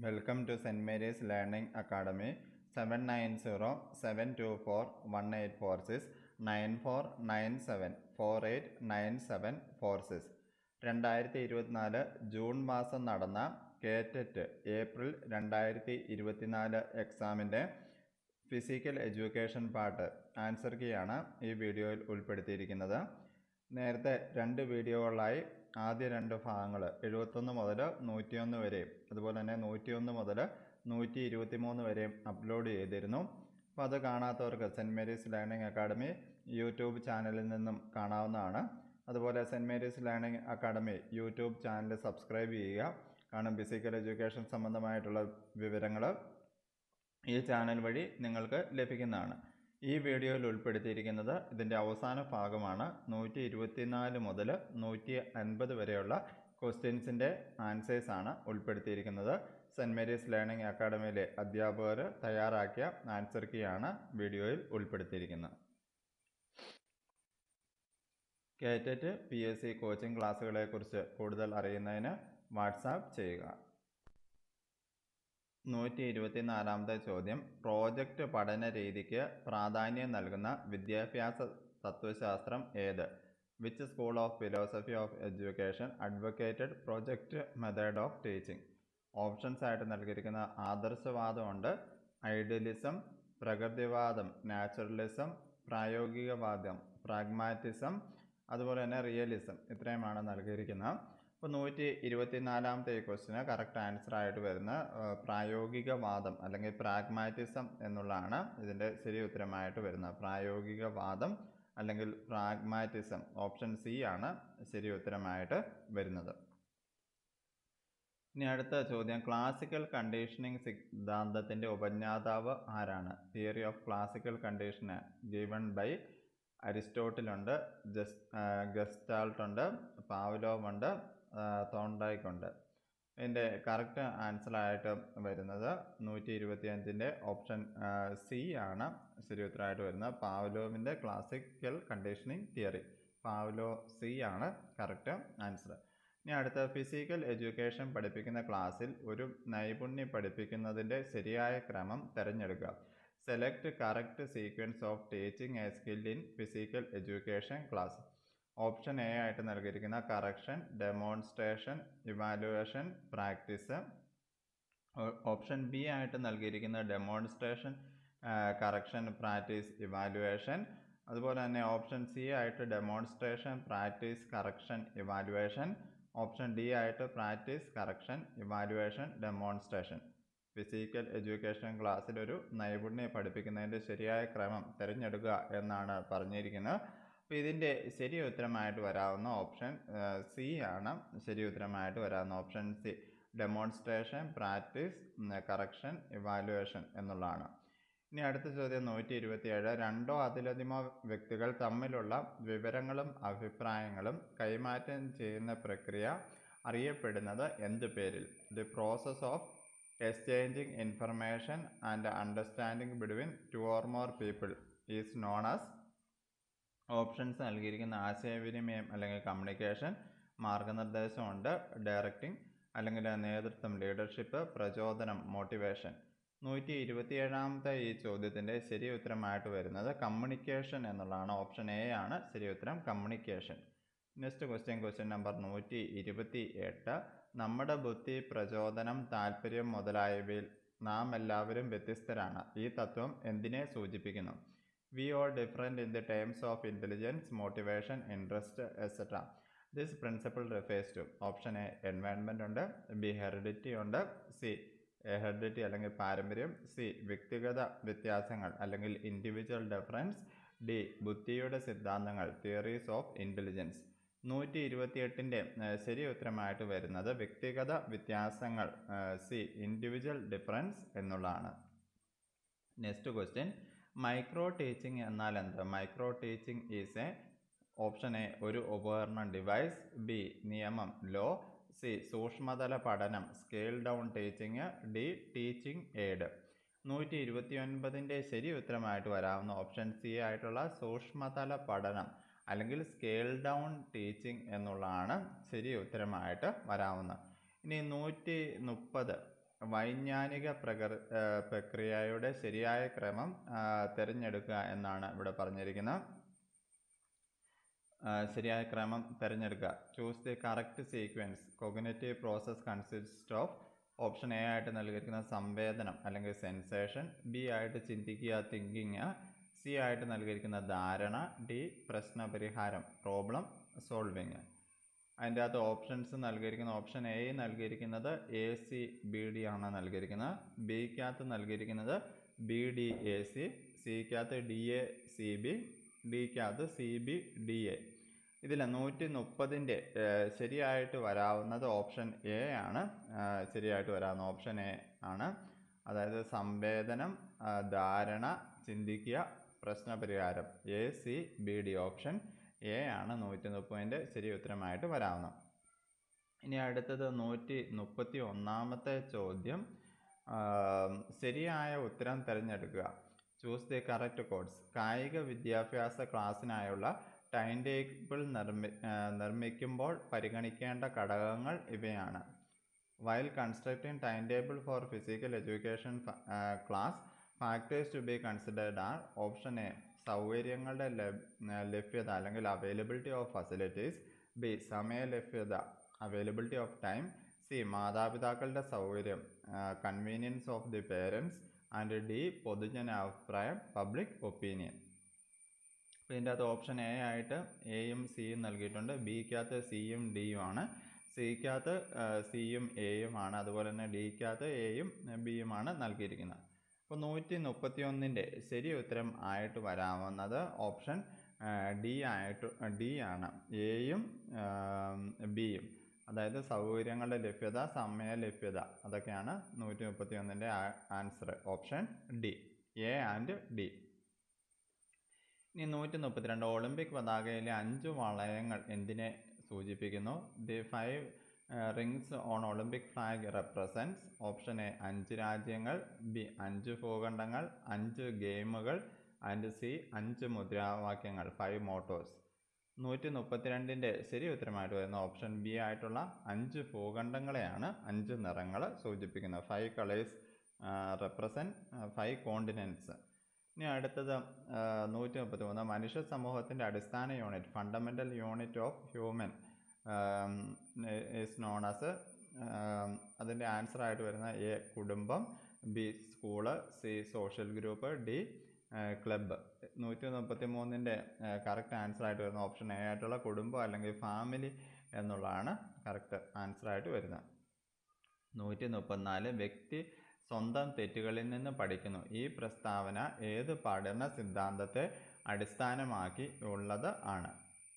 Welcome to Saint Mary's Learning Academy seven nine zero seven two four one eight four six nine four nine seven four eight nine seven four six രണ്ടായിരത്തി ഇരുപത്തിനാല് June മാസം നടന്ന കേറ്ററ്റ് April രണ്ടായിരത്തി ഇരുപത്തിനാല് എക്സാമിന്റെ physical education part answer കീയാണ് ഈ വീഡിയോയിൽ ഉൾപ്പെടുത്തിയിരിക്കുന്നത്. നേരത്തെ രണ്ട് വീഡിയോകളായി ആദ്യ രണ്ട് ഭാഗങ്ങൾ എഴുപത്തൊന്ന് മുതൽ നൂറ്റിയൊന്ന് വരെയും അതുപോലെ തന്നെ നൂറ്റിയൊന്ന് മുതൽ നൂറ്റി ഇരുപത്തി മൂന്ന് വരെയും അപ്ലോഡ് ചെയ്തിരുന്നു. അപ്പോൾ അത് കാണാത്തവർക്ക് Saint Mary's Learning Academy YouTube ചാനലിൽ നിന്നും കാണാവുന്നതാണ്. അതുപോലെ Saint Mary's Learning Academy YouTube channel subscribe ചെയ്യുക. കാരണം ഫിസിക്കൽ എഡ്യൂക്കേഷൻ സംബന്ധമായിട്ടുള്ള വിവരങ്ങൾ ഈ ചാനൽ വഴി നിങ്ങൾക്ക് ലഭിക്കുന്നതാണ്. ഈ വീഡിയോയിൽ ഉൾപ്പെടുത്തിയിരിക്കുന്നത് ഇതിന്റെ അവസാന ഭാഗമാണ്. നൂറ്റി ഇരുപത്തിനാല് മുതൽ നൂറ്റി അൻപത് വരെയുള്ള ക്വസ്റ്റ്യൻസിന്റെ ആണ് ഉൾപ്പെടുത്തിയിരിക്കുന്നത്. സെന്റ് മേരീസ് ലേണിംഗ് അക്കാഡമിയിലെ അധ്യാപകർ തയ്യാറാക്കിയ ആൻസർ കീയാണ് വീഡിയോയിൽ ഉൾപ്പെടുത്തിയിരിക്കുന്നത്. കേറ്ററ്റ് പി എസ് സി കോച്ചിങ് ക്ലാസ്സുകളെക്കുറിച്ച് കൂടുതൽ അറിയുന്നതിന് വാട്സാപ്പ് ചെയ്യുക. നൂറ്റി ഇരുപത്തിനാലാമത്തെ ചോദ്യം. പ്രോജക്റ്റ് പഠന രീതിക്ക് പ്രാധാന്യം നൽകുന്ന വിദ്യാഭ്യാസ തത്വശാസ്ത്രം ഏത്? Which school of philosophy of education advocated project method of teaching options ആയിട്ട് നൽകിയിരിക്കുന്ന ആദർശവാദമുണ്ട് ഐഡിയലിസം പ്രകൃതിവാദം നാച്ചുറലിസം പ്രായോഗികവാദം പ്രാഗ്മാറ്റിസം അതുപോലെ തന്നെ റിയലിസം ഇത്രയുമാണ് നൽകിയിരിക്കുന്നത്. ഇപ്പോൾ നൂറ്റി ഇരുപത്തിനാലാമത്തെ ഈ ക്വസ്റ്റിന് കറക്റ്റ് ആൻസർ ആയിട്ട് വരുന്ന പ്രായോഗികവാദം അല്ലെങ്കിൽ പ്രാഗ്മാറ്റിസം എന്നുള്ളതാണ് ഇതിന്റെ ശരി ഉത്തരമായിട്ട് വരുന്നത്. പ്രായോഗികവാദം അല്ലെങ്കിൽ പ്രാഗ്മാറ്റിസം ഓപ്ഷൻ സി ആണ് ശരി ഉത്തരമായിട്ട് വരുന്നത്. ഇനി അടുത്ത ചോദ്യം ക്ലാസിക്കൽ കണ്ടീഷനിങ് സിദ്ധാന്തത്തിന്റെ ഉപജ്ഞാതാവ് ആരാണ്? Theory of classical condition given by അരിസ്റ്റോട്ടിലുണ്ട് ജസ് ഗസ്റ്റാൾട്ടുണ്ട് പാവ്ലോവ് ഉണ്ട് തോണ്ടൈക്ക് ഉണ്ട് ഇതിന്റെ കറക്റ്റ് ആൻസറായിട്ട് വരുന്നത് നൂറ്റി ഇരുപത്തി അഞ്ചിന്റെ ഓപ്ഷൻ സി ആണ്. ശരി ഉത്തരമായിട്ട് വരുന്നത് പാവ്ലോവിന്റെ classical conditioning theory Pavlov C ആണ് കറക്റ്റ് ആൻസർ ഇനി അടുത്ത ഫിസിക്കൽ എഡ്യൂക്കേഷൻ പഠിപ്പിക്കുന്ന ക്ലാസ്സിൽ ഒരു നൈപുണ്യം പഠിപ്പിക്കുന്നതിന്റെ ശരിയായ ക്രമം തിരഞ്ഞെടുക്കുക. Select correct sequence of teaching a skill in physical education class option A ആയിട്ട് നൽകിയിരിക്കുന്ന correction demonstration evaluation practice. Option B ആയിട്ട് നൽകിയിരിക്കുന്ന ഡെമോൺസ്ട്രേഷൻ കറക്ഷൻ പ്രാക്ടീസ് ഇവാലുവേഷൻ. അതുപോലെ തന്നെ ഓപ്ഷൻ സി ആയിട്ട് demonstration practice correction evaluation. Option D ആയിട്ട് practice correction evaluation demonstration. Physical education ക്ലാസ്സിൽ ഒരു നൈപുണ്യം പഠിപ്പിക്കുന്നതിന്റെ ശരിയായ ക്രമം തിരഞ്ഞെടുക്കുക എന്നാണ് പറഞ്ഞിരിക്കുന്നത്. അപ്പോൾ ഇതിന്റെ ശരി ഉത്തരമായിട്ട് വരാവുന്ന ഓപ്ഷൻ സി ആണ്. ശരി ഉത്തരമായിട്ട് വരാവുന്ന option C. Demonstration practice correction evaluation എന്നുള്ളതാണ്. ഇനി അടുത്ത ചോദ്യം നൂറ്റി ഇരുപത്തിയേഴ് രണ്ടോ അതിലധികമോ വ്യക്തികൾ തമ്മിലുള്ള വിവരങ്ങളും അഭിപ്രായങ്ങളും കൈമാറ്റം ചെയ്യുന്ന പ്രക്രിയ അറിയപ്പെടുന്നത് എന്ത് പേരിൽ? The process of exchanging information and understanding between two or more people is known as options നൽകിയിരിക്കുന്ന ആശയവിനിമയം അല്ലെങ്കിൽ കമ്മ്യൂണിക്കേഷൻ മാർഗനിർദ്ദേശമുണ്ട് ഡയറക്റ്റിംഗ് അല്ലെങ്കിൽ നേതൃത്വം ലീഡർഷിപ്പ് പ്രചോദനം മോട്ടിവേഷൻ നൂറ്റി ഇരുപത്തിയേഴാമത്തെ ഈ ചോദ്യത്തിന്റെ ശരി ഉത്തരമായിട്ട് വരുന്നത് കമ്മ്യൂണിക്കേഷൻ എന്നുള്ളതാണ്. ഓപ്ഷൻ എ ആണ് ശരി ഉത്തരം communication next question question number നൂറ്റി ഇരുപത്തി എട്ട് നമ്മുടെ ബുദ്ധി പ്രചോദനം താല്പര്യം മുതലായവയിൽ നാം എല്ലാവരും വ്യത്യസ്തരാണ്. ഈ തത്വം എന്തിനെ സൂചിപ്പിക്കുന്നു? We all different in the terms of intelligence motivation interest etcetera this principle refers to option A environment ഉണ്ട് ബി ഹെറിഡിറ്റി ഉണ്ട് സി ഹെറിഡിറ്റി അല്ലെങ്കിൽ പാരമ്പര്യം സി വ്യക്തിഗത വ്യത്യാസങ്ങൾ അല്ലെങ്കിൽ ഇൻഡിവിജ്വൽ ഡിഫറൻസ് ഡി ബുദ്ധിയുടെ സിദ്ധാന്തങ്ങൾ തിയറീസ് ഓഫ് ഇന്റലിജൻസ് നൂറ്റി ഇരുപത്തിയെട്ടിന്റെ ശരി ഉത്തരമായിട്ട് വരുന്നത് വ്യക്തിഗത വ്യത്യാസങ്ങൾ സി ഇൻഡിവിജ്വൽ ഡിഫറൻസ് എന്നുള്ളതാണ്. നെക്സ്റ്റ് ക്വസ്റ്റ്യൻ മൈക്രോ ടീച്ചിങ് എന്നാൽ എന്ത്? Micro teaching is A option A ഒരു ഉപകരണം ഡിവൈസ് ബി നിയമം ലോ സി സൂക്ഷ്മതല പഠനം scale down teaching D teaching aid. നൂറ്റി ഇരുപത്തി ഒൻപതിന്റെ ശരി ഉത്തരമായിട്ട് വരാവുന്ന ഓപ്ഷൻ സി ആയിട്ടുള്ള സൂക്ഷ്മതല പഠനം അല്ലെങ്കിൽ സ്കെയിൽ ഡൗൺ ടീച്ചിങ് എന്നുള്ളതാണ് ശരി ഉത്തരമായിട്ട് വരാവുന്നത്. ഇനി നൂറ്റി മുപ്പത് വൈജ്ഞാനിക പ്രകൃ പ്രക്രിയയുടെ ശരിയായ ക്രമം തിരഞ്ഞെടുക്കുക എന്നാണ് ഇവിടെ പറഞ്ഞിരിക്കുന്നത്. ശരിയായ ക്രമം തിരഞ്ഞെടുക്കുക. Choose the correct sequence cognitive process consist of option A ആയിട്ട് നൽകിയിരിക്കുന്ന സംവേദനം അല്ലെങ്കിൽ സെൻസേഷൻ ബി ആയിട്ട് ചിന്തിക്കുക തിങ്കിങ് സി ആയിട്ട് നൽകിയിരിക്കുന്ന ധാരണ ഡി പ്രശ്നപരിഹാരം പ്രോബ്ലം സോൾവിങ് അതിന്റെ അകത്ത് ഓപ്ഷൻസ് നൽകിയിരിക്കുന്ന ഓപ്ഷൻ എ നൽകിയിരിക്കുന്നത് എ സി ബി ഡി ആണ് നൽകിയിരിക്കുന്നത്. ബിക്കകത്ത് നൽകിയിരിക്കുന്നത് ബി ഡി എ സി സിക്കകത്ത് ഡി എ സി ബി ഡിക്കകത്ത് സി ബി ഡി എ ഇതിൽ നൂറ്റി മുപ്പതിന്റെ ശരിയായിട്ട് വരാവുന്നത് ഓപ്ഷൻ എ ആണ്. ശരിയായിട്ട് വരാവുന്ന ഓപ്ഷൻ എ ആണ്. അതായത് സംവേദനം ധാരണ ചിന്തിക്കുക പ്രശ്നപരിഹാരം. A C B D option. A ആണ് നൂറ്റി മുപ്പതിന്റെ ശരി ഉത്തരമായിട്ട് വരാവുന്നത് ഇനി അടുത്തത് നൂറ്റി മുപ്പത്തി ഒന്നാമത്തെ ചോദ്യം ശരിയായ ഉത്തരം തിരഞ്ഞെടുക്കുക. ചൂസ് ദി കറക്റ്റ് കോഡ്സ് കായിക വിദ്യാഭ്യാസ ക്ലാസ്സിനായുള്ള ടൈം ടേബിൾ നിർമ്മി നിർമ്മിക്കുമ്പോൾ പരിഗണിക്കേണ്ട ഘടകങ്ങൾ ഇവയാണ്. While constructing time table for physical education class factors to be considered are option A സൗകര്യങ്ങളുടെ ലഭ്- ലഭ്യത അല്ലെങ്കിൽ അവൈലബിലിറ്റി ഓഫ് ഫെസിലിറ്റീസ് ബി സമയ ലഭ്യത അവൈലബിലിറ്റി ഓഫ് ടൈം സി മാതാപിതാക്കളുടെ സൗകര്യം convenience of the parents and D പൊതുജന പൊതുജനാഭിപ്രായം പബ്ലിക് ഒപ്പീനിയൻ അപ്പോൾ ഇതിന്റെ അകത്ത് ഓപ്ഷൻ എ ആയിട്ട് എയും സിയും നൽകിയിട്ടുണ്ട്. ബിക്കകത്ത് സിയും ഡിയും ആണ്. സിക്കകത്ത് സിയും എയും ആണ്. അതുപോലെ തന്നെ ഡിക്കകത്ത് എയും ബിയുമാണ് നൽകിയിരിക്കുന്നത്. അപ്പോൾ നൂറ്റി മുപ്പത്തി ഒന്നിന്റെ ശരി ഉത്തരം ആയിട്ട് വരാവുന്നത് ഓപ്ഷൻ ഡി ആയിട്ട് ഡി ആണ്. എയും ബിയും അതായത് സൗകര്യങ്ങളുടെ ലഭ്യത സമയ ലഭ്യത അതൊക്കെയാണ് നൂറ്റി മുപ്പത്തി ഒന്നിന്റെ answer option D. A and D. ഇനി നൂറ്റി മുപ്പത്തിരണ്ട് ഒളിമ്പിക് പതാകയിലെ അഞ്ച് വളയങ്ങൾ എന്തിനെ സൂചിപ്പിക്കുന്നു? The five rings on Olympic flag represents option A അഞ്ച് രാജ്യങ്ങൾ ബി അഞ്ച് ഭൂഖണ്ഡങ്ങൾ അഞ്ച് ഗെയിമുകൾ ആൻഡ് സി അഞ്ച് മുദ്രാവാക്യങ്ങൾ ഫൈവ് മോട്ടോഴ്സ് നൂറ്റി മുപ്പത്തിരണ്ടിന്റെ ശരി ഉത്തരമായിട്ട് വരുന്ന ഓപ്ഷൻ ബി ആയിട്ടുള്ള അഞ്ച് ഭൂഖണ്ഡങ്ങളെയാണ് അഞ്ച് നിറങ്ങൾ സൂചിപ്പിക്കുന്നത്. Five colours represent five continents ഇനി അടുത്തത് നൂറ്റി മുപ്പത്തി മൂന്ന് മനുഷ്യ സമൂഹത്തിന്റെ അടിസ്ഥാന unit fundamental unit of human is known as അതിന്റെ ആൻസർ ആയിട്ട് വരുന്ന എ കുടുംബം B school C social group D club നൂറ്റി മുപ്പത്തി മൂന്നിന്റെ കറക്റ്റ് ആൻസർ ആയിട്ട് വരുന്ന ഓപ്ഷൻ എ ആയിട്ടുള്ള കുടുംബം അല്ലെങ്കിൽ ഫാമിലി എന്നുള്ളതാണ് കറക്റ്റ് ആൻസർ ആയിട്ട് വരുന്നത് നൂറ്റി മുപ്പത്തിനാല് വ്യക്തി സ്വന്തം തെറ്റുകളിൽ നിന്ന് പഠിക്കുന്നു. ഈ പ്രസ്താവന ഏത് പഠന സിദ്ധാന്തത്തെ അടിസ്ഥാനമാക്കി ഉള്ളത് ആണ്.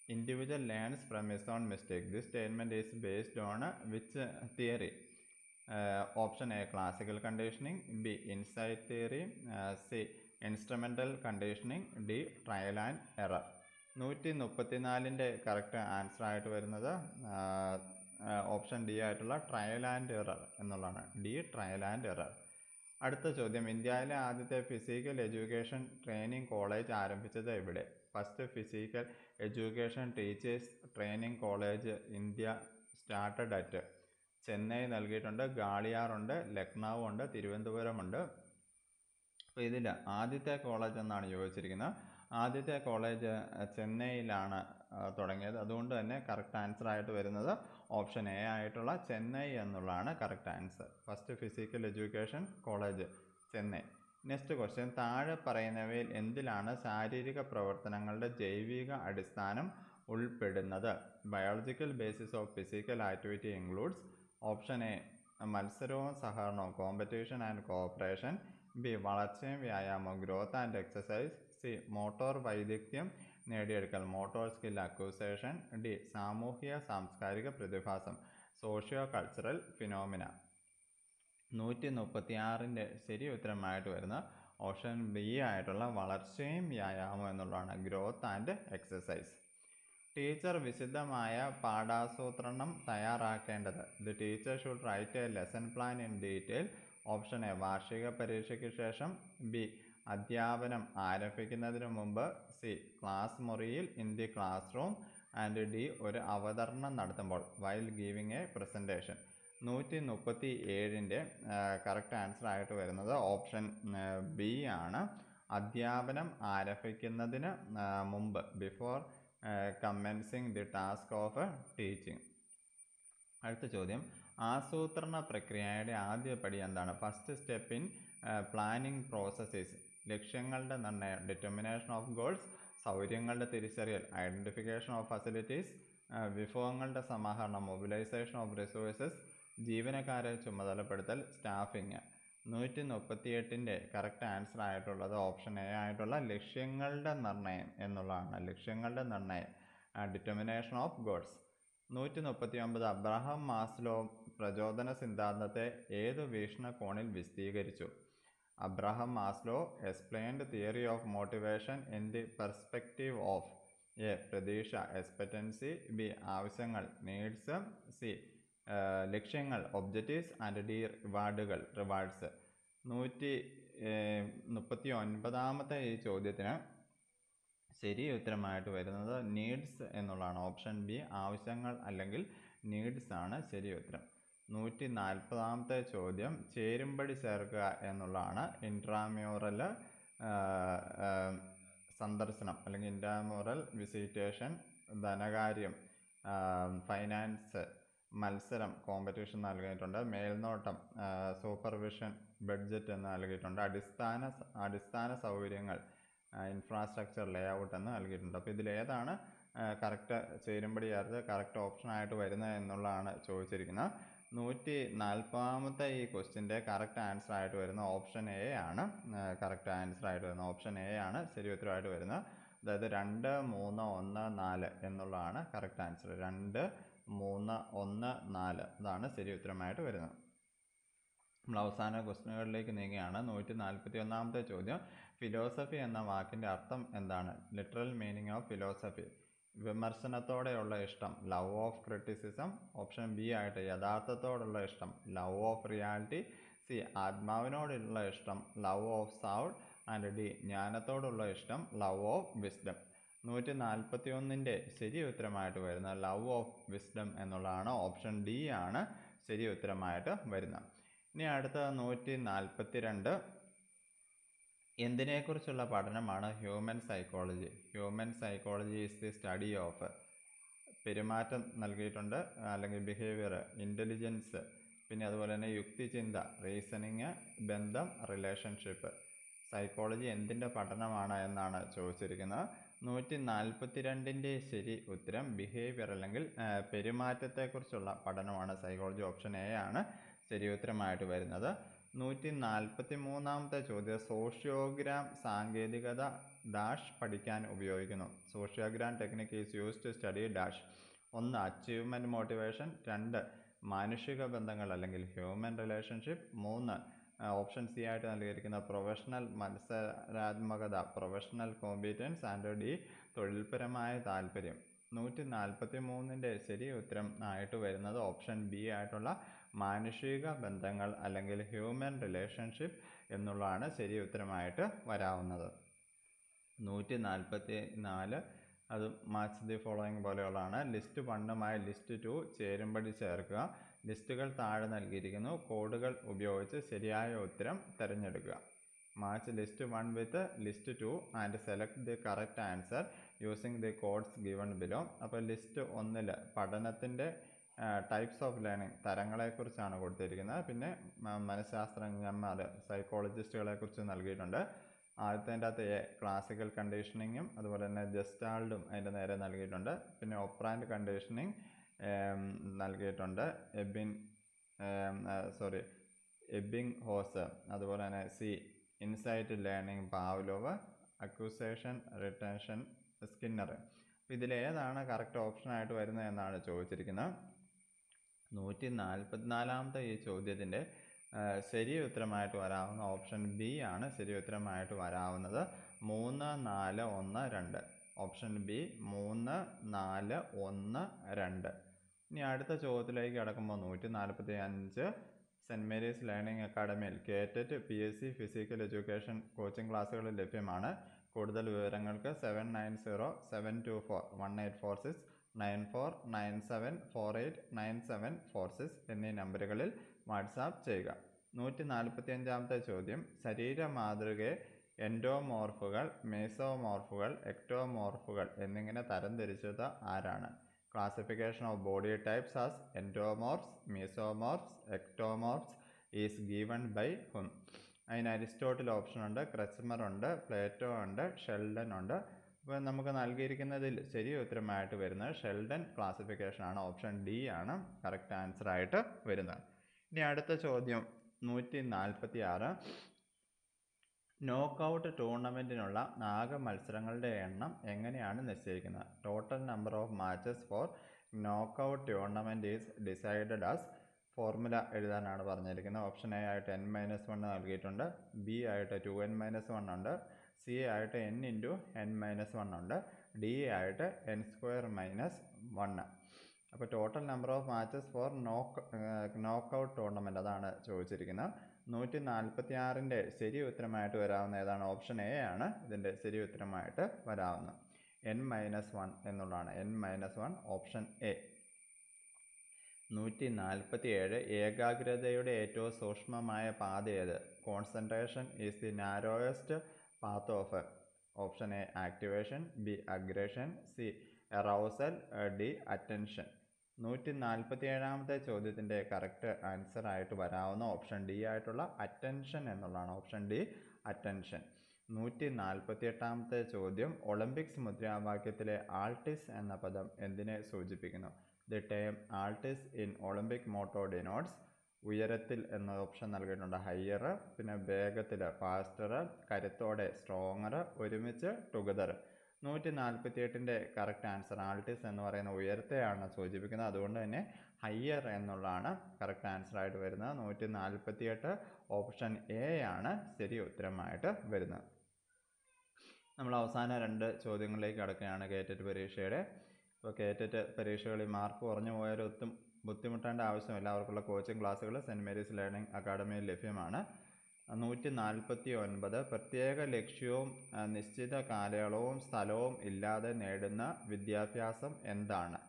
Individual learns from his own mistake this statement is based on which theory option A classical conditioning B insight theory C instrumental conditioning D trial and error നൂറ്റി മുപ്പത്തിനാലിന്റെ കറക്റ്റ് ആൻസർ ആയിട്ട് വരുന്നത് ഓപ്ഷൻ ഡി ആയിട്ടുള്ള trial and error എന്നുള്ളതാണ്. D trial and error അടുത്ത ചോദ്യം. ഇന്ത്യയിലെ ആദ്യത്തെ ഫിസിക്കൽ എഡ്യൂക്കേഷൻ ട്രെയിനിങ് കോളേജ് ആരംഭിച്ചത് എവിടെ? First physical education teachers training college India started at Chennai നൽകിയിട്ടുണ്ട്. ഗാളിയാറുണ്ട് ലക്നൗ ഉണ്ട് തിരുവനന്തപുരമുണ്ട് അപ്പോൾ ഇതിൽ ആദ്യത്തെ കോളേജ് എന്നാണ് ചോദിച്ചിരിക്കുന്നത് ആദ്യത്തെ കോളേജ് ചെന്നൈയിലാണ് തുടങ്ങിയത്. അതുകൊണ്ട് തന്നെ കറക്റ്റ് ആൻസർ ആയിട്ട് വരുന്നത് ഓപ്ഷൻ എ ആയിട്ടുള്ള ചെന്നൈ എന്നുള്ളതാണ് correct answer first physical education college Chennai. Next question താഴെ പറയുന്നവയിൽ എന്തിലാണ് ശാരീരിക പ്രവർത്തനങ്ങളുടെ ജൈവിക അടിസ്ഥാനം ഉൾപ്പെടുന്നത്? Biological basis of physical activity includes option A മത്സരവും സഹകരണവും കോമ്പറ്റീഷൻ ആൻഡ് കോഓപ്പറേഷൻ ബി വളർച്ചയും വ്യായാമവും growth and exercise C motor വൈദഗ്ധ്യം നേടിയെടുക്കൽ മോട്ടോർ സ്കിൽ അക്യൂസേഷൻ ഡി സാമൂഹിക സാംസ്കാരിക പ്രതിഭാസം. സോഷ്യോ കൾച്ചറൽ ഫിനോമിന നൂറ്റി മുപ്പത്തി ആറിന്റെ ശരി ഉത്തരമായിട്ട് വരുന്ന ഓപ്ഷൻ ബി ആയിട്ടുള്ള വളർച്ചയും വ്യായാമം എന്നുള്ളതാണ് ഗ്രോത്ത് ആൻഡ് എക്സസൈസ് ടീച്ചർ വിശദമായ പാഠാസൂത്രണം തയ്യാറാക്കേണ്ടത്. The teacher should write a lesson plan in detail option A വാർഷിക പരീക്ഷയ്ക്ക് ശേഷം. ബി അധ്യാപനം ആരംഭിക്കുന്നതിന് മുമ്പ്. സി ക്ലാസ് മുറിയിൽ in the classroom and D ഒരു അവതരണം നടത്തുമ്പോൾ വൈൽ ഗീവിങ് എ പ്രസന്റേഷൻ നൂറ്റി മുപ്പത്തി ഏഴിന്റെ കറക്റ്റ് ആൻസർ ആയിട്ട് വരുന്നത് ഓപ്ഷൻ ബി ആണ്. അധ്യാപനം ആരംഭിക്കുന്നതിന് മുമ്പ് before commencing the task of teaching അടുത്ത ചോദ്യം. ആസൂത്രണ പ്രക്രിയയുടെ ആദ്യ പടി എന്താണ്? First step in planning processes ലക്ഷ്യങ്ങളുടെ നിർണയം ഡിറ്റർമിനേഷൻ ഓഫ് ഗോൾസ് സൗകര്യങ്ങളുടെ തിരിച്ചറിയൽ ഐഡന്റിഫിക്കേഷൻ ഓഫ് ഫെസിലിറ്റീസ് വിഭവങ്ങളുടെ സമാഹരണം മൊബിലൈസേഷൻ ഓഫ് റിസോഴ്സസ് ജീവനക്കാരെ ചുമതലപ്പെടുത്തൽ സ്റ്റാഫിങ് നൂറ്റി മുപ്പത്തിയെട്ടിന്റെ കറക്റ്റ് ആൻസർ ആയിട്ടുള്ളത് ഓപ്ഷൻ എ ആയിട്ടുള്ള ലക്ഷ്യങ്ങളുടെ നിർണയം എന്നുള്ളതാണ്. ലക്ഷ്യങ്ങളുടെ നിർണയം. ഡിറ്റർമിനേഷൻ ഓഫ് ഗോഡ്സ് നൂറ്റി മുപ്പത്തി ഒമ്പത് അബ്രഹാം മാസ്ലോ പ്രചോദന സിദ്ധാന്തത്തെ ഏതു വീക്ഷണകോണിൽ വിശദീകരിച്ചു Abraham Maslow explained theory of motivation in the perspective of A പ്രതീക്ഷ എക്സ്പെക്റ്റൻസി ബി ആവശ്യങ്ങൾ നീഡ്സ് സി ലക്ഷ്യങ്ങൾ ഒബ്ജക്റ്റീവ്സ് ആൻഡ് ഡി റിവാർഡുകൾ റിവാർഡ്സ് നൂറ്റി മുപ്പത്തി ഒൻപതാമത്തെ ഈ ചോദ്യത്തിന് ശരി ഉത്തരമായിട്ട് വരുന്നത് നീഡ്സ് എന്നുള്ളതാണ്. ഓപ്ഷൻ ബി ആവശ്യങ്ങൾ അല്ലെങ്കിൽ നീഡ്സ് ആണ് ശരി ഉത്തരം. നൂറ്റി നാൽപ്പതാമത്തെ ചോദ്യം ചേരുംപടി ചേർക്കുക എന്നുള്ളതാണ് ഇൻട്രാമ്യൂറൽ സന്ദർശനം അല്ലെങ്കിൽ ഇൻട്രാമ്യൂറൽ വിസിറ്റേഷൻ ധനകാര്യം ഫൈനാൻസ് മത്സരം കോമ്പറ്റീഷൻ നൽകിയിട്ടുണ്ട് മേൽനോട്ടം സൂപ്പർവിഷൻ ബഡ്ജറ്റ് എന്ന് നൽകിയിട്ടുണ്ട് അടിസ്ഥാന അടിസ്ഥാന സൗകര്യങ്ങൾ ഇൻഫ്രാസ്ട്രക്ചർ ലേ ഔട്ട് എന്ന് നൽകിയിട്ടുണ്ട് അപ്പോൾ ഇതിലേതാണ് കറക്റ്റ് ചേരുമ്പടി ചേർത്ത് കറക്റ്റ് ഓപ്ഷനായിട്ട് വരുന്നത് എന്നുള്ളതാണ് ചോദിച്ചിരിക്കുന്നത്. നൂറ്റി നാൽപ്പതാമത്തെ ഈ ക്വസ്റ്റിന്റെ കറക്റ്റ് ആൻസർ ആയിട്ട് വരുന്ന ഓപ്ഷൻ എ ആണ്. കറക്റ്റ് ആൻസർ ആയിട്ട് വരുന്ന ഓപ്ഷൻ എ ആണ്. ശരി ഉത്തരമായിട്ട് വരുന്നത്. അതായത് രണ്ട് മൂന്ന് ഒന്ന് നാല് എന്നുള്ളതാണ് കറക്റ്റ് ആൻസർ രണ്ട് മൂന്ന് ഒന്ന് നാല് ഇതാണ് ശരി ഉത്തരമായിട്ട് വരുന്നത്. നമ്മൾ അവസാന ക്വസ്റ്റ്യനുകളിലേക്ക് നീങ്ങുകയാണ്. നൂറ്റി നാൽപ്പത്തി ഒന്നാമത്തെ ചോദ്യം. ഫിലോസഫി എന്ന വാക്കിന്റെ അർത്ഥം എന്താണ്? ലിറ്ററൽ മീനിങ് ഓഫ് ഫിലോസഫി വിമർശനത്തോടെയുള്ള ഇഷ്ടം. Love of criticism option B ആയിട്ട് യഥാർത്ഥത്തോടുള്ള ഇഷ്ടം. ലവ് ഓഫ് റിയാലിറ്റി സി ആത്മാവിനോടുള്ള ഇഷ്ടം. Love of sound and D ജ്ഞാനത്തോടുള്ള ഇഷ്ടം ലവ് ഓഫ് വിസ്ഡം നൂറ്റി നാൽപ്പത്തി ഒന്നിന്റെ ശരി ഉത്തരമായിട്ട് വരുന്ന ലവ് ഓഫ് വിസ്ഡം എന്നുള്ളതാണ് ഓപ്ഷൻ ഡി ആണ് ശരി ഉത്തരമായിട്ട് വരുന്നത് ഇനി അടുത്ത നൂറ്റി നാൽപ്പത്തി രണ്ട് എന്തിനെക്കുറിച്ചുള്ള പഠനമാണ് human psychology human psychology is the study of പെരുമാറ്റം നൽകിയിട്ടുണ്ട് അല്ലെങ്കിൽ ബിഹേവിയർ ഇന്റലിജൻസ് പിന്നെ അതുപോലെ തന്നെ യുക്തിചിന്ത റീസണിങ് ബന്ധം റിലേഷൻഷിപ്പ് സൈക്കോളജി എന്തിന്റെ പഠനമാണ് എന്നാണ് ചോദിച്ചിരിക്കുന്നത്. നൂറ്റി നാൽപ്പത്തി രണ്ടിന്റെ ശരി ഉത്തരം ബിഹേവിയർ അല്ലെങ്കിൽ പെരുമാറ്റത്തെക്കുറിച്ചുള്ള പഠനമാണ് സൈക്കോളജി ഓപ്ഷൻ എ ആണ് ശരി ഉത്തരമായിട്ട് വരുന്നത്. നൂറ്റി നാൽപ്പത്തി മൂന്നാമത്തെ ചോദ്യം സോഷ്യോഗ്രാം സാങ്കേതികത ഡാഷ് പഠിക്കാൻ ഉപയോഗിക്കുന്നു. Sociogram technique is use to study dash ഒന്ന് അച്ചീവ്മെന്റ് മോട്ടിവേഷൻ രണ്ട് മാനുഷിക ബന്ധങ്ങൾ അല്ലെങ്കിൽ ഹ്യൂമൻ റിലേഷൻഷിപ്പ് മൂന്ന് ഓപ്ഷൻ സി ആയിട്ട് നൽകിയിരിക്കുന്ന പ്രൊഫഷണൽ മത്സരാത്മകത പ്രൊഫഷണൽ കോമ്പീറ്റൻസ് ആൻഡ് ഡി തൊഴിൽപരമായ താല്പര്യം. നൂറ്റി നാൽപ്പത്തി മൂന്നിന്റെ ശരി ഉത്തരം ആയിട്ട് വരുന്നത് ഓപ്ഷൻ ബി ആയിട്ടുള്ള മാനുഷിക ബന്ധങ്ങൾ അല്ലെങ്കിൽ ഹ്യൂമൻ റിലേഷൻഷിപ്പ് എന്നുള്ളതാണ് ശരി ഉത്തരമായിട്ട് വരാവുന്നത്. നൂറ്റി നാൽപ്പത്തി നാല് അത് മാച്ച് ദി ഫോളോയിങ് പോലെയുള്ളതാണ്. ലിസ്റ്റ് വണ്ണുമായി ലിസ്റ്റ് ടു ചേരുമ്പടി ചേർക്കുക. ലിസ്റ്റുകൾ താഴെ നൽകിയിരിക്കുന്നു. കോഡുകൾ ഉപയോഗിച്ച് ശരിയായ ഉത്തരം തിരഞ്ഞെടുക്കുക. Match list one with list two and select the correct answer using the codes given below അപ്പോൾ ലിസ്റ്റ് ഒന്നിൽ പഠനത്തിന്റെ ടൈപ്സ് ഓഫ് ലേണിംഗ് തരങ്ങളെക്കുറിച്ചാണ് കൊടുത്തിരിക്കുന്നത്. പിന്നെ മനഃശാസ്ത്രജ്ഞന്മാർ സൈക്കോളജിസ്റ്റുകളെക്കുറിച്ച് നൽകിയിട്ടുണ്ട്. ആദ്യത്തിന്റെ അകത്ത് എ ക്ലാസിക്കൽ കണ്ടീഷനിങ്ങും അതുപോലെ തന്നെ ജസ്റ്റാൾഡും അതിന്റെ നേരെ നൽകിയിട്ടുണ്ട്. പിന്നെ ഒപ്രാൻഡ് കണ്ടീഷനിങ് നൽകിയിട്ടുണ്ട്. എബിൻ സോറി എബിങ് ഹോസ് അതുപോലെ തന്നെ C insight learning Pavlov acquisition retention Skinner. ഇതിൽ ഏതാണ് കറക്റ്റ് ഓപ്ഷനായിട്ട് വരുന്നത് എന്നാണ് ചോദിച്ചിരിക്കുന്നത്. നൂറ്റി നാൽപ്പത്തിനാലാമത്തെ ഈ ചോദ്യത്തിന്റെ ശരി ഉത്തരമായിട്ട് വരാവുന്ന ഓപ്ഷൻ ബി ആണ് ശരി ഉത്തരമായിട്ട് വരാവുന്നത്. മൂന്ന് നാല് ഒന്ന് രണ്ട്. ഓപ്ഷൻ ബി മൂന്ന് നാല് ഒന്ന് രണ്ട്. ഇനി അടുത്ത ചോദ്യത്തിലേക്ക് കിടക്കുമ്പോൾ നൂറ്റി നാൽപ്പത്തി അഞ്ച് Saint Mary's learning അക്കാഡമിയിൽ KTET P S C physical education coaching ക്ലാസ്സുകൾ ലഭ്യമാണ്. കൂടുതൽ വിവരങ്ങൾക്ക് seven nine zero seven two four one eight four six nine four nine seven four eight nine seven four six എന്നീ നമ്പറുകളിൽ വാട്സാപ്പ് ചെയ്യുക. നൂറ്റി നാൽപ്പത്തി അഞ്ചാമത്തെ ചോദ്യം. ശരീര മാതൃകയെ എൻഡോമോർഫുകൾ മേസോമോർഫുകൾ എക്ടോമോർഫുകൾ എന്നിങ്ങനെ തരംതിരിച്ചത് ആരാണ്? Classification of body types as endomorphs mesomorphs ectomorphs is given by hmm അതിന് അരിസ്റ്റോട്ടിൽ ഓപ്ഷൻ ഉണ്ട് ക്രെസ്മർ ഉണ്ട് പ്ലേറ്റോ ഉണ്ട് ഷെൽഡൻ ഉണ്ട്. അപ്പോൾ നമുക്ക് നൽകിയിരിക്കുന്നതിൽ ശരിയ ഉത്തരമായിട്ട് വരുന്നത് ഷെൽഡൻ ക്ലാസിഫിക്കേഷൻ ആണ് ഓപ്ഷൻ ഡി ആണ് കറക്റ്റ് ആൻസർ ആയിട്ട് വരുന്നത്. ഇനി അടുത്ത ചോദ്യം നൂറ്റി നാൽപ്പത്തി ആറ് നോക്കൗട്ട് ടൂർണമെന്റിനുള്ള ആകെ മത്സരങ്ങളുടെ എണ്ണം എങ്ങനെയാണ് നിശ്ചയിക്കുന്നത്? Total number of matches for knockout tournament is decided as formula എഴുതാനാണ് പറഞ്ഞിരിക്കുന്നത്. ഓപ്ഷൻ എ ആയിട്ട് എൻ മൈനസ് വൺ നൽകിയിട്ടുണ്ട്. ബി ആയിട്ട് ടു എൻ മൈനസ് വൺ ഉണ്ട്. സി ആയിട്ട് N into N minus one ഉണ്ട്. ഡി ആയിട്ട് എൻ സ്ക്വയർ മൈനസ് വണ്ണ് അപ്പോൾ total number of matches for knock knockout tournament അതാണ് ചോദിച്ചിരിക്കുന്നത്. നൂറ്റി നാൽപ്പത്തി ആറിന്റെ ശരി ഉത്തരമായിട്ട് വരാവുന്ന ഏതാണ്? ഓപ്ഷൻ എ ആണ്. ഇതിന്റെ ശരി ഉത്തരമായിട്ട് വരാവുന്നത് എൻ മൈനസ് വൺ എന്നുള്ളതാണ്. N minus one option A നൂറ്റി നാൽപ്പത്തി ഏഴ് ഏകാഗ്രതയുടെ ഏറ്റവും സൂക്ഷ്മമായ പാത ഏത്? Concentration is the narrowest path of option A activation B aggression C arousal D attention നൂറ്റി നാൽപ്പത്തി ഏഴാമത്തെ ചോദ്യത്തിന്റെ കറക്റ്റ് ആൻസർ ആയിട്ട് വരാവുന്ന ഓപ്ഷൻ ഡി ആയിട്ടുള്ള അറ്റൻഷൻ എന്നുള്ളതാണ്. Option D attention. നൂറ്റി നാൽപ്പത്തി എട്ടാമത്തെ ചോദ്യം ഒളിമ്പിക്സ് മുദ്രാവാക്യത്തിലെ ആൾട്ടിസ് എന്ന പദം എന്തിനെ സൂചിപ്പിക്കുന്നു? The term altius in Olympic motto denotes. ഉയരത്തിൽ എന്ന ഓപ്ഷൻ നൽകിയിട്ടുണ്ട്. ഹയർ പിന്നെ വേഗത്തിൽ ഫാസ്റ്റർ കരുത്തോടെ സ്ട്രോങ്ങർ ഒരുമിച്ച് ടുഗദർ നൂറ്റി നാൽപ്പത്തി എട്ടിന്റെ കറക്റ്റ് ആൻസർ ആൾട്ടിസ് എന്ന് പറയുന്ന ഉയരത്തെയാണ് സൂചിപ്പിക്കുന്നത്. അതുകൊണ്ട് തന്നെ ഹയ്യർ എന്നുള്ളതാണ് കറക്റ്റ് ആൻസർ ആയിട്ട് വരുന്നത്. നൂറ്റി നാൽപ്പത്തി എട്ട് ഓപ്ഷൻ എ ആണ് ശരി ഉത്തരമായിട്ട് വരുന്നത്. നമ്മൾ അവസാന രണ്ട് ചോദ്യങ്ങളിലേക്ക് കടക്കുകയാണ് കേറ്ററ്റ് പരീക്ഷയുടെ. ഇപ്പോൾ കേറ്ററ്റ് പരീക്ഷകളിൽ മാർക്ക് കുറഞ്ഞു പോയാലും ഒത്തും ബുദ്ധിമുട്ടേണ്ട ആവശ്യമില്ല. അവർക്കുള്ള കോച്ചിങ് ക്ലാസ്സുകൾ സെന്റ് മേരീസ് ലേണിംഗ് അക്കാഡമിയിൽ ലഭ്യമാണ്. നൂറ്റി നാൽപ്പത്തി ഒൻപത് പ്രത്യേക ലക്ഷ്യവും നിശ്ചിത കാലയളവും സ്ഥലവും ഇല്ലാതെ നേടുന്ന വിദ്യാഭ്യാസം എന്താണ്?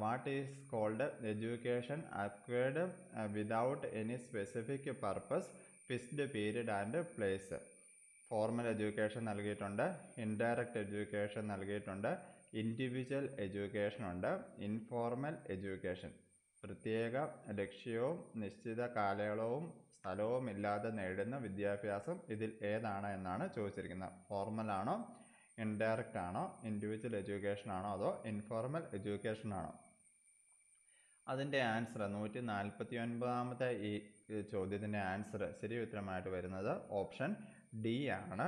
What is called education acquired without any specific purpose fixed period and place formal education നൽകിയിട്ടുണ്ട് ഇൻഡയറക്റ്റ് എഡ്യൂക്കേഷൻ നൽകിയിട്ടുണ്ട് ഇൻഡിവിജ്വൽ എഡ്യൂക്കേഷൻ ഉണ്ട് ഇൻഫോർമൽ എഡ്യൂക്കേഷൻ പ്രത്യേക ലക്ഷ്യവും നിശ്ചിത കാലയളവും സ്ഥലവും ഇല്ലാതെ നേടുന്ന വിദ്യാഭ്യാസം ഇതിൽ ഏതാണ് എന്നാണ് ചോദിച്ചിരിക്കുന്നത്. ഫോർമൽ ആണോ ഇൻഡയറക്റ്റ് ആണോ ഇൻഡിവിജ്വൽ എഡ്യൂക്കേഷൻ ആണോ അതോ ഇൻഫോർമൽ എഡ്യൂക്കേഷൻ ആണോ? അതിന്റെ ആൻസർ നൂറ്റി നാൽപ്പത്തി ഒൻപതാമത്തെ ഈ ചോദ്യത്തിന്റെ ആൻസർ ശരി ഉത്തരമായിട്ട് വരുന്നത് ഓപ്ഷൻ ഡി ആണ്.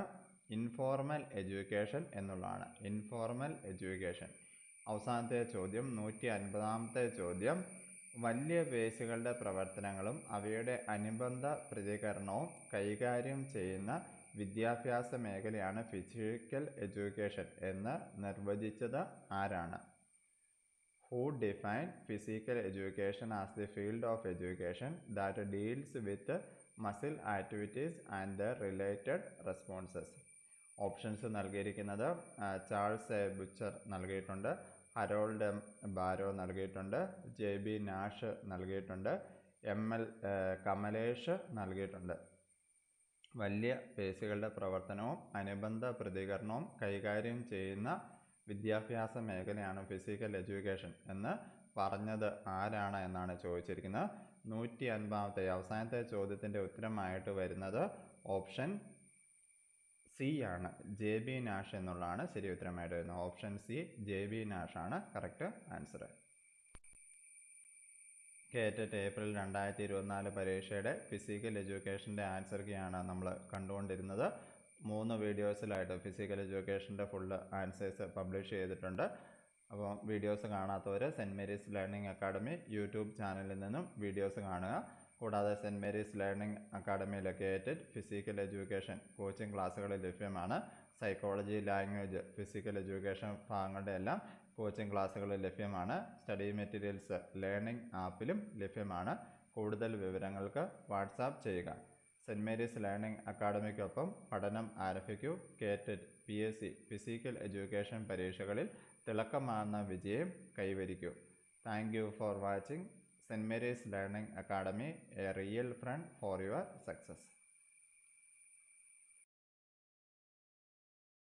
ഇൻഫോർമൽ എഡ്യൂക്കേഷൻ എന്നുള്ളതാണ്. ഇൻഫോർമൽ എഡ്യൂക്കേഷൻ അവസാനത്തെ ചോദ്യം നൂറ്റി അൻപതാമത്തെ ചോദ്യം. വലിയ പേശികളുടെ പ്രവർത്തനങ്ങളും അവയുടെ അനുബന്ധ പ്രതികരണവും കൈകാര്യം ചെയ്യുന്ന വിദ്യാഭ്യാസ മേഖലയാണ് ഫിസിക്കൽ എഡ്യൂക്കേഷൻ എന്ന് നിർവചിച്ചത് ആരാണ്? Who define physical education as the field of education that deals with muscle activities and the related responses options നൽകിയിരിക്കുന്നത് ചാൾസ് എ ബുച്ചർ നൽകിയിട്ടുണ്ട്. ഹരോൾഡ് ബാരോ നൽകിയിട്ടുണ്ട് ജെ ബി നാഷ് നൽകിയിട്ടുണ്ട് എം എൽ കമലേഷ് നൽകിയിട്ടുണ്ട്. വലിയ പേശികളുടെ പ്രവർത്തനവും അനുബന്ധ പ്രതികരണവും കൈകാര്യം ചെയ്യുന്ന വിദ്യാഭ്യാസ മേഖലയാണ് ഫിസിക്കൽ എഡ്യൂക്കേഷൻ എന്ന് പറഞ്ഞത് ആരാണ് എന്നാണ് ചോദിച്ചിരിക്കുന്നത്. നൂറ്റി അൻപതാമത്തെ അവസാനത്തെ ചോദ്യത്തിന്റെ ഉത്തരമായിട്ട് വരുന്നത് ഓപ്ഷൻ സി ആണ്. ജെ ബി നാഷ് എന്നുള്ളതാണ് ശരി ഉത്തരമായിട്ട് വരുന്നത് option C J B Nash ആണ് കറക്റ്റ് ആൻസർ കേറ്ററ്റ് ഏപ്രിൽ രണ്ടായിരത്തി ഇരുപത്തിനാല് പരീക്ഷയുടെ ഫിസിക്കൽ എഡ്യൂക്കേഷന്റെ ആൻസർ കീയാണ് നമ്മൾ കണ്ടുകൊണ്ടിരുന്നത്. മൂന്ന് വീഡിയോസിലായിട്ട് ഫിസിക്കൽ എഡ്യൂക്കേഷന്റെ ഫുള്ള് ആൻസേഴ്സ് പബ്ലിഷ് ചെയ്തിട്ടുണ്ട്. അപ്പോൾ വീഡിയോസ് കാണാത്തവർ saint Mary's learning academy YouTube ചാനലിൽ നിന്നും വീഡിയോസ് കാണുക. കൂടാതെ saint Mary's learning academy located physical education coaching ക്ലാസ്സുകൾ ലഭ്യമാണ്. സൈക്കോളജി ലാംഗ്വേജ് ഫിസിക്കൽ എഡ്യൂക്കേഷൻ ഭാഗങ്ങളുടെ എല്ലാം കോച്ചിംഗ് ക്ലാസ്സുകൾ ലഭ്യമാണ്. സ്റ്റഡി മെറ്റീരിയൽസ് ലേണിംഗ് ആപ്പിലും ലഭ്യമാണ്. കൂടുതൽ വിവരങ്ങൾക്ക് വാട്സാപ്പ് ചെയ്യുക. സെന്റ് മേരീസ് ലേണിംഗ് അക്കാഡമിക്കൊപ്പം പഠനം ആരംഭിക്കൂ. KTET P S C physical education പരീക്ഷകളിൽ തിളക്കമാർന്ന വിജയം കൈവരിക്കൂ. Thank you for watching. St. Mary's Learning Academy, a real friend for your success.